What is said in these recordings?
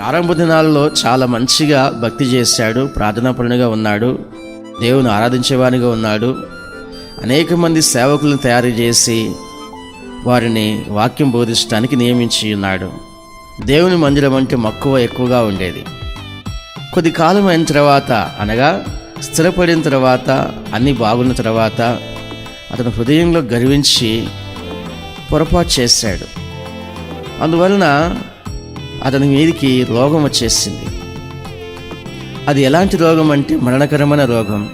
ప్రారంభ దినాల్లో చాలా మంచిగా భక్తి చేశాడు ప్రార్థనాపరునిగా ఉన్నాడు దేవుని ఆరాధించేవానిగా ఉన్నాడు. అనేక మంది సేవకులను తయారు చేసి వారిని వాక్యం బోధించడానికి నియమించి ఉన్నాడు. దేవుని మందిరం అంటే మక్కువ ఎక్కువగా ఉండేది. కొద్ది కాలం అయిన తర్వాత అనగా స్థిరపడిన తర్వాత అన్నీ బాగున్న తర్వాత అతను హృదయంలో గర్వించి పొరపాటు చేశాడు. అందువలన అతని మీదికి రోగం వచ్చేసింది. అది ఎలాంటి రోగం అంటే మరణకరమైన రోగం.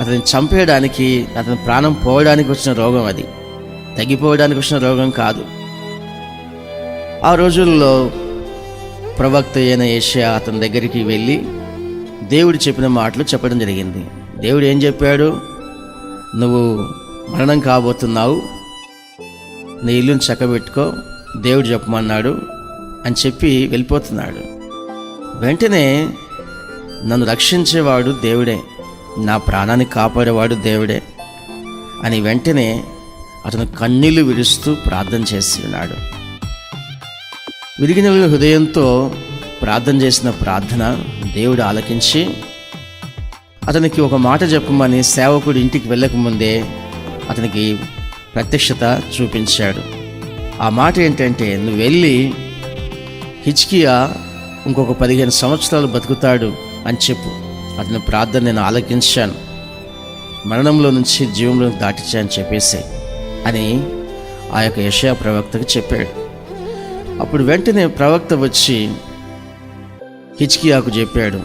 అతను చంపేయడానికి అతని ప్రాణం పోవడానికి వచ్చిన రోగం అది. తగ్గిపోవడానికి వచ్చిన రోగం కాదు. ఆ రోజుల్లో ప్రవక్త అయిన ఏషియా అతని దగ్గరికి వెళ్ళి దేవుడు చెప్పిన మాటలు చెప్పడం జరిగింది. దేవుడు ఏం చెప్పాడు? నువ్వు మరణం కాబోతున్నావు. నీ ఇల్లుని చక్కబెట్టుకో. దేవుడు చెప్పమన్నాడు. అని చెప్పి వెళ్ళిపోతున్నాడు. వెంటనే నన్ను రక్షించేవాడు దేవుడే నా ప్రాణాన్ని కాపాడేవాడు దేవుడే అని వెంటనే అతను కన్నీళ్ళు విడుస్తూ ప్రార్థన చేసి ఉన్నాడు విరిగిన హృదయంతో ప్రార్థన చేసిన ప్రార్థన దేవుడు ఆలకించి అతనికి ఒక మాట చెప్పమని సేవకుడు ఇంటికి వెళ్ళకముందే అతనికి ప్రత్యక్షత చూపించాడు. ఆ మాట ఏంటంటే నువ్వు వెళ్ళి హిచ్కియా ఇంకొక పదిహేను సంవత్సరాలు బతుకుతాడు అని చెప్పు. అతని ప్రార్థన నేను ఆలకించాను. మరణంలో నుంచి జీవంలో దాటించాను చెప్పేసి అని ఆ యొక్క యషయా ప్రవక్తకు చెప్పాడు. అప్పుడు వెంటనే ప్రవక్త వచ్చి హిచ్కియాకు చెప్పాడు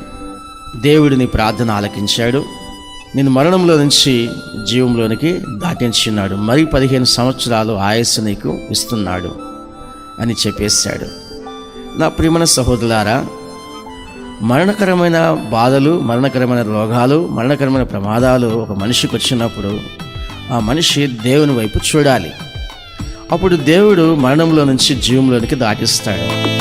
దేవుడు నీ ప్రార్థన ఆలకించాడు. నేను మరణంలో నుంచి జీవంలోనికి దాటించున్నాడు. మరి పదిహేను సంవత్సరాలు ఆయస్సు నీకు ఇస్తున్నాడు అని చెప్పేశాడు. నా ప్రియమైన సహోదరులారా మరణకరమైన బాధలు మరణకరమైన రోగాలు మరణకరమైన ప్రమాదాలు ఒక మనిషికి వచ్చినప్పుడు ఆ మనిషి దేవుని వైపు చూడాలి. అప్పుడు దేవుడు మరణంలో నుంచి జీవంలోనికి దాటిస్తాడు.